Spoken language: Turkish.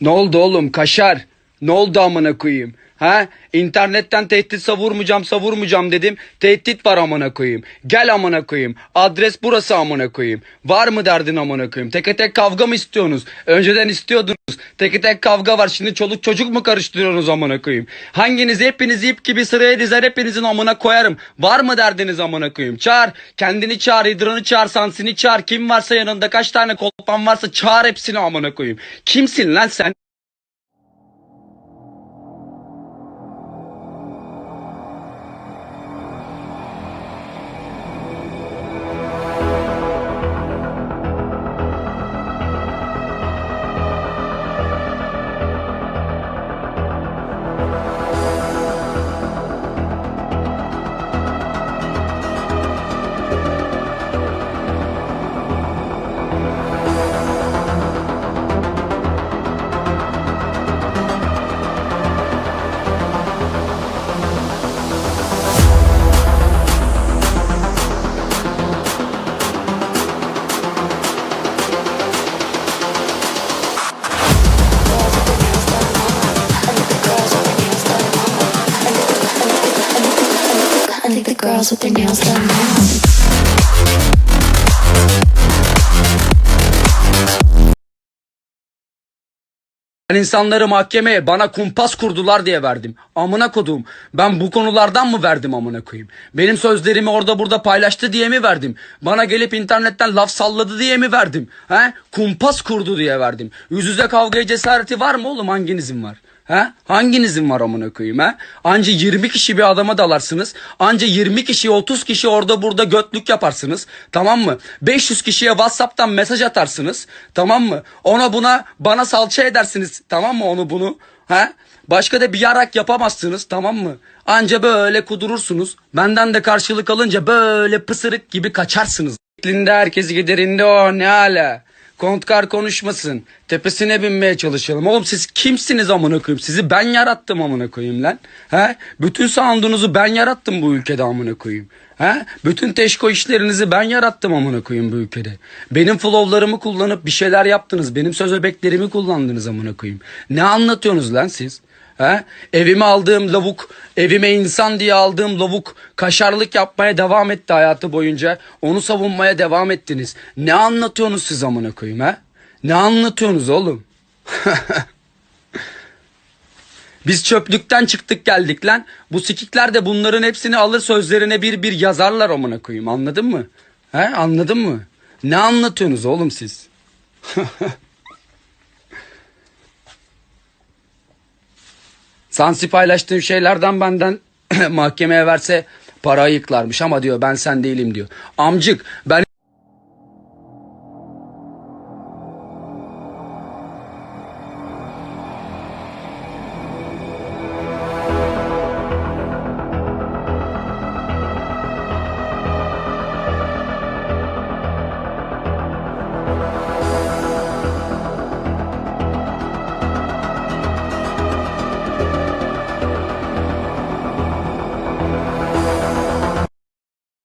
Ne oldu oğlum kaşar? Ne oldu amına koyayım? Ha? İnternetten tehdit savurmayacağım savurmayacağım dedim. Tehdit var amına koyayım. Gel amına koyayım. Adres burası amına koyayım. Var mı derdin amına koyayım? Teke tek kavga mı istiyorsunuz? Önceden istiyordunuz. Teke tek kavga var. Şimdi çoluk çocuk mu karıştırıyorsunuz amına koyayım? Hanginizi hepinizi ip gibi sıraya dizer hepinizin amına koyarım. Var mı derdiniz amına koyayım? Çağır. Kendini çağır. Hidranı çağır. Sansini çağır. Kim varsa yanında kaç tane kolpan varsa çağır hepsini amına koyayım. Kimsin lan sen? Girls with their nails done. Ben insanları mahkemeye bana kumpas kurdular diye verdim. Amına kodum. Ben bu konulardan mı verdim amına koyayım? Benim sözlerimi orada burada paylaştı diye mi verdim? Bana gelip internetten laf salladı diye mi verdim? He? Kumpas kurdu diye verdim. Yüz yüze kavgaya cesareti var mı oğlum? Hanginizin var? He? Hanginizin var amına koyayım he? Anca 20 kişi bir adama dalarsınız. Anca 20 kişi 30 kişi orada burada götlük yaparsınız. Tamam mı? 500 kişiye Whatsapp'tan mesaj atarsınız. Tamam mı? Ona buna bana salça edersiniz. Tamam mı onu bunu? He? Başka da bir yarak yapamazsınız tamam mı? Anca böyle kudurursunuz. Benden de karşılık alınca böyle pısırık gibi kaçarsınız. Herkes giderinde o ne ala. Kontkar konuşmasın. Tepesine binmeye çalışalım. Oğlum siz kimsiniz amına koyayım? Sizi ben yarattım amına koyayım lan. He? Bütün sound'unuzu ben yarattım bu ülkede amına koyayım. He? Bütün teşko işlerinizi ben yarattım amına koyayım bu ülkede. Benim flow'larımı kullanıp bir şeyler yaptınız. Benim söz öbeklerimi kullandınız amına koyayım. Ne anlatıyorsunuz lan siz? He? Evime aldığım lavuk, evime insan diye aldığım lavuk kaşarlık yapmaya devam etti hayatı boyunca. Onu savunmaya devam ettiniz. Ne anlatıyorsunuz siz amına koyayım ha? Ne anlatıyorsunuz oğlum? Biz çöplükten çıktık geldik lan. Bu sikikler de bunların hepsini alır sözlerine bir bir yazarlar amına koyayım. Anladın mı? He? Anladın mı? Ne anlatıyorsunuz oğlum siz? Sansi paylaştığım şeylerden benden mahkemeye verse para ayıklarmış ama diyor ben sen değilim diyor. Amcık ben